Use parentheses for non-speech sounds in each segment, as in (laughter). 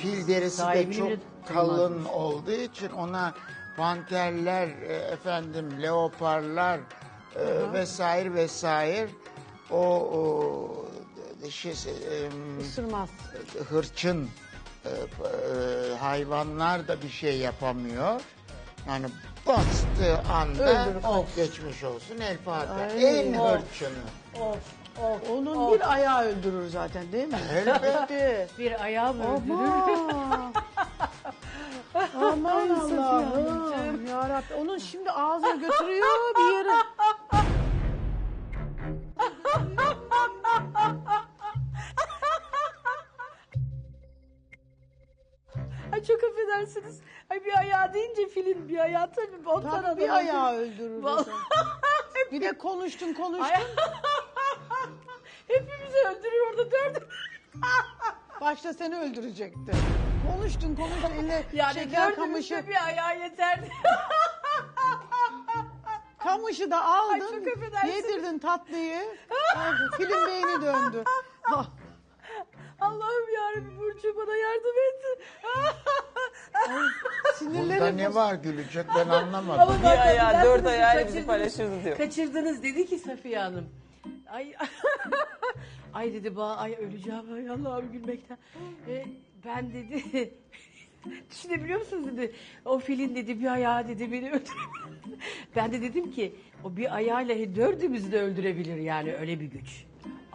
fil derisi de Sahibini çok bile kalın olduğu için ona panterler, e, efendim leoparlar e, vesaire vesaire o, o şey, e, Isırmaz. hırçın e, e, hayvanlar da bir şey yapamıyor. Yani bastığı anda Öldürür. of geçmiş olsun El Fatiha. Ay. En Of. hırçını. Of of. Onun of. bir ayağı öldürür zaten değil mi? Elbette. bir ayağı mı öldürür? (laughs) Aman. Allah'ım. Yarabbim. Onun şimdi ağzına götürüyor bir yere. Ay çok affedersiniz. Ay bir ayağı deyince filin bir ayağı tabii. Tabii bir ayağı öldürür. Vallahi-. Bir de konuştun konuştun. Ay- Hepimizi öldürür orada dördü. (laughs) Başta seni öldürecekti. Konuştun konuştun eline (laughs) Yani şeker kamışı. bir ayağı yeterdi. (laughs) Kamışı da aldın. Ay. Yedirdin tatlıyı. Ay, Film beyni döndü. Ah, Allah'ım yarabbim Burcu bana yardım et. Sinirlerim Bunda ne var gülecek ben anlamadım. Ama Bir ayağı, dört ayağıyla bizi paylaşırız diyor. Kaçırdınız dedi ki Safiye Hanım. Ay ay dedi ba ay öleceğim ay Allah'ım gülmekten. E, ben dedi (laughs) düşünebiliyor musunuz dedi. O filin dedi bir ayağı dedi beni öldürebilir. Ben de dedim ki o bir ayağıyla dördümüzü de öldürebilir yani öyle bir güç.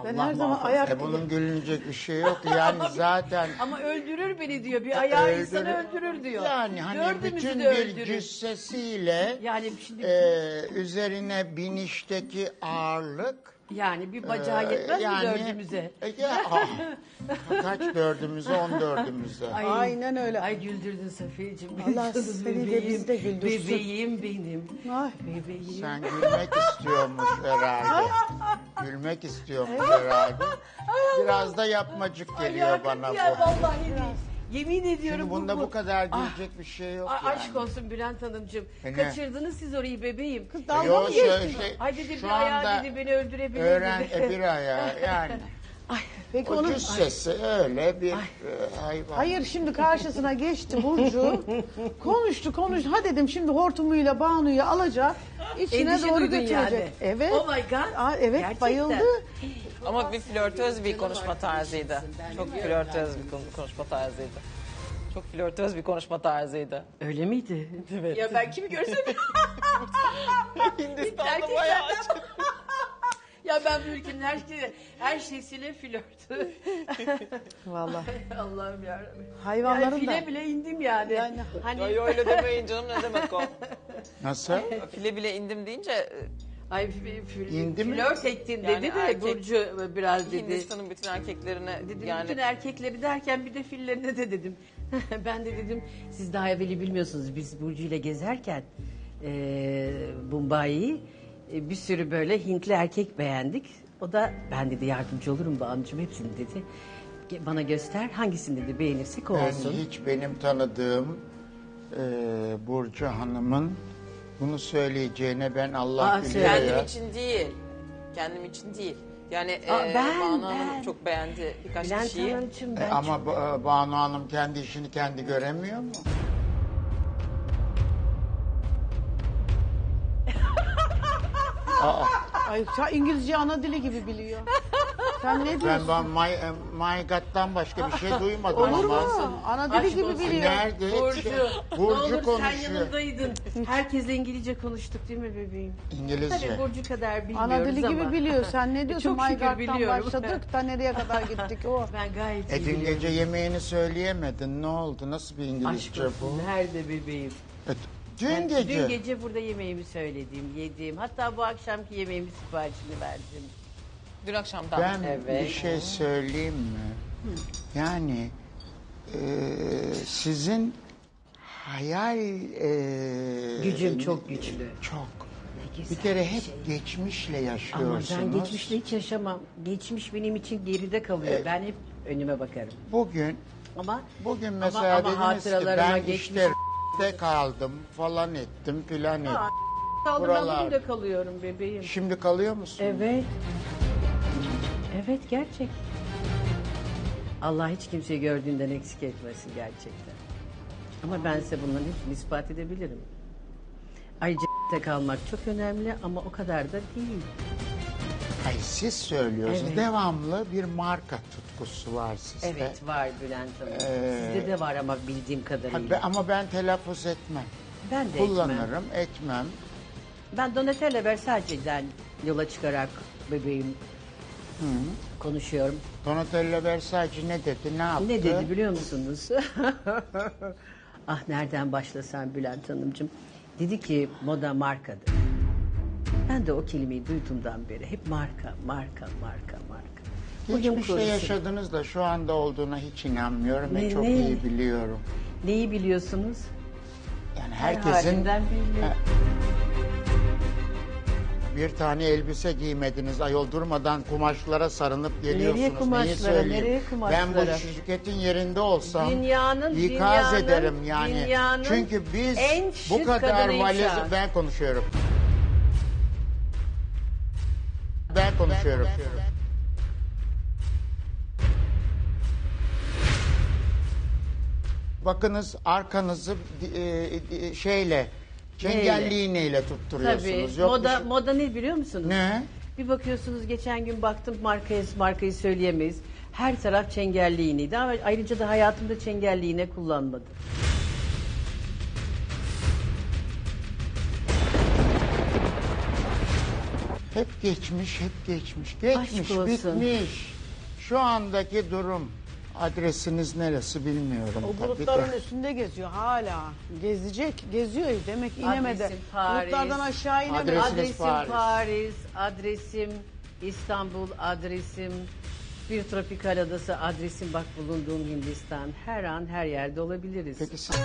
Ben Allah her zaman muhafaza. ayak E bunun gülünecek bir şey yok. Yani zaten Ama öldürür beni diyor. Bir ayağı öldürür- insanı öldürür diyor. Yani hani Dördümüzü bütün de bir öldürür. cüssesiyle Yani şimdi e, üzerine binişteki ağırlık yani bir bacağı e, yetmez yani- mi dördümüze? E, ya, (laughs) ah, kaç dördümüze on dördümüze. Ay, Aynen öyle. Ay güldürdün Safiyeciğim. Allah seni de bebeğim, bizi de güldürsün. Bebeğim benim. Ay. Bebeğim. Sen gülmek istiyormuş herhalde. Gülmek istiyormuş herhalde. (laughs) Biraz da yapmacık Ay, geliyor ya, bana ya, bu. Vallahi değil. Yemin ediyorum Şimdi bunda bu kadar gülecek bir şey yok Ay, yani. Aşk olsun Bülent Hanımcığım. E ne? Kaçırdınız siz orayı bebeğim. Kız dalga mı şey- geçtin? şey- Ay dedi şu bir ayağı anda dedi beni öldürebilir Öğren dedi. e, bir ayağı yani. (laughs) Peki O onun... cüssesi öyle bir e, hayvan. Hayır şimdi karşısına geçti Burcu. konuştu konuştu. Ha dedim şimdi hortumuyla Banu'yu alacak. içine Endişe doğru duydun götürecek. yani. Evet. Oh my God. Aa, evet Gerçekten. bayıldı. Ama bir flörtöz bir konuşma tarzıydı. Çok flörtöz bir kon- konuşma tarzıydı. Çok flörtöz bir konuşma tarzıydı. Öyle miydi? Evet. Ya ben kimi görsem (laughs) Hindistan'da Erkeklerden- bayağı açık. (laughs) ya ben bu ülkenin her, şey, her şeysiyle flört. (laughs) Vallahi. Allah'ım yarabbim. Yani Hayvanların file da. bile indim yani. Yani- hani Ay öyle demeyin canım ne demek o. Nasıl? File bile indim deyince e, ay İndi mi? flört ettin Yani dedi de erkek- Burcu biraz dedi. Hindistan'ın bütün erkeklerine Dedim yani bütün erkekleri derken bir de fillerine de dedim. (laughs) ben de dedim siz daha evveli bilmiyorsunuz biz Burcu ile gezerken e, Mumbai'yi e, bir sürü böyle Hintli erkek beğendik. O da ben dedi yardımcı olurum Banu'cum hepsini dedi. Ge- Bana göster hangisini dedi beğenirsek o Ben olsun. hiç benim tanıdığım e, Burcu Hanım'ın bunu söyleyeceğine ben Allah Aa, bilir söyle. kendim ya. için değil. Kendim için değil. Yani Aa, e, ben, Banu Hanım ben. çok beğendi birkaç Bülent kişiyi. Hanımcığım E, ben ama çok- Ba- Banu Hanım kendi işini kendi göremiyor mu? Aa, (laughs) Ay İngilizce ana dili gibi biliyor. (laughs) Sen ne ben diyorsun? ben my, e, my God'dan başka bir şey duymadım Olur mu? ama. Ana dili Aşk gibi olsun. biliyor. Nerede? Burcu, ne Burcu olur sen konuşuyor. yanındaydın. Herkesle İngilizce konuştuk değil mi bebeğim? İngilizce. Tabii Burcu kadar bilmiyoruz Ana dili ama. gibi biliyor. Sen ne diyorsun? Çok şükür Maygar'dan biliyorum. başladık da nereye kadar gittik o. (laughs) Ben gayet E iyi dün biliyorum. gece yemeğini söyleyemedin. Ne oldu? Nasıl bir Aşk İngilizce bu? olsun. Nerede bebeğim? E, dün Ben gece. Dün gece burada yemeğimi söyledim, yedim. Hatta bu akşamki yemeğimi siparişini verdim. Dün akşamdan. Ben Evet. bir şey söyleyeyim mi? Yani e, sizin hayal e, Gücüm çok güçlü. Çok. Ne güzel Bir kere hep şey. geçmişle Ama yaşıyorsunuz. ben geçmişle hiç yaşamam. Geçmiş benim için geride kalıyor. Ben hep önüme bakarım. Bugün Ama bugün ama- mesela ama dediniz ki hatıralarıma ben geçmiş- işte de kaldım falan ettim filan ettim. Aa, kaldım ben Buralar. bugün de kalıyorum bebeğim. Şimdi kalıyor musun? Evet. Evet gerçek. Allah hiç kimseyi gördüğünden eksik etmesin gerçekten. Ama ben size bunların hepsini ispat edebilirim. Ayrıca tek kalmak çok önemli ama o kadar da değil. Ay siz söylüyorsunuz. Evet. Devamlı bir marka tutkusu var sizde. Evet var Bülent Hanım. Ee, Sizde de var ama bildiğim kadarıyla. be- ama ben telaffuz etmem. ben de etmem. Kullanırım, etmem. Ben Donatella Versace'den yola çıkarak bebeğim konuşuyorum. Donatella Versace ne dedi, ne yaptı? Ne dedi biliyor musunuz? (laughs) ah nereden başlasam Bülent Hanımcığım. Dedi ki moda markadır. Ben de o kelimeyi duyduğumdan beri hep marka, marka, marka, marka. Bugün Geçmişte korusun. yaşadınız da şu anda olduğuna hiç inanmıyorum ve Ne- çok ne? iyi biliyorum. Neyi biliyorsunuz? Yani Her herkesin halinden belli. Ha. Bir tane elbise giymediniz. Ayol durmadan kumaşlara sarınıp geliyorsunuz. Neyi kumaşlara, söyleyeyim? nereye kumaşlara? Ben bu şirketin yerinde olsam Dünyanın- ikaz dünyanın- ederim yani. dünyanın Çünkü biz en bu şık kadar valiz... an. Ben konuşuyorum. Ben konuşuyorum. Bakınız arkanızı e, e, şeyle çengelli iğneyle Tabii. tutturuyorsunuz. Yok moda bir şey- moda ne biliyor musunuz? Ne? Bir bakıyorsunuz geçen gün baktım markayı markayı söyleyemeyiz. Her taraf çengelli iğneydi ama ayrıca da hayatımda çengelli iğne kullanmadım. Hep geçmiş, hep geçmiş. Geçmiş, olsun. bitmiş. Şu andaki durum. Adresiniz neresi bilmiyorum. O tabii bulutların de. üstünde geziyor hala. Gezecek, geziyor demek inemedi. Adresim Paris. Bulutlardan aşağı inemedi. Adresiniz adresim Paris. Paris. adresim İstanbul, adresim bir tropikal adası, adresim bak bulunduğum Hindistan. Her an her yerde olabiliriz. Peki siz...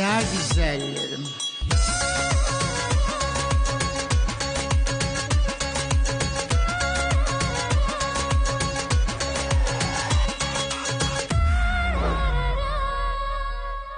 dünya güzellerim.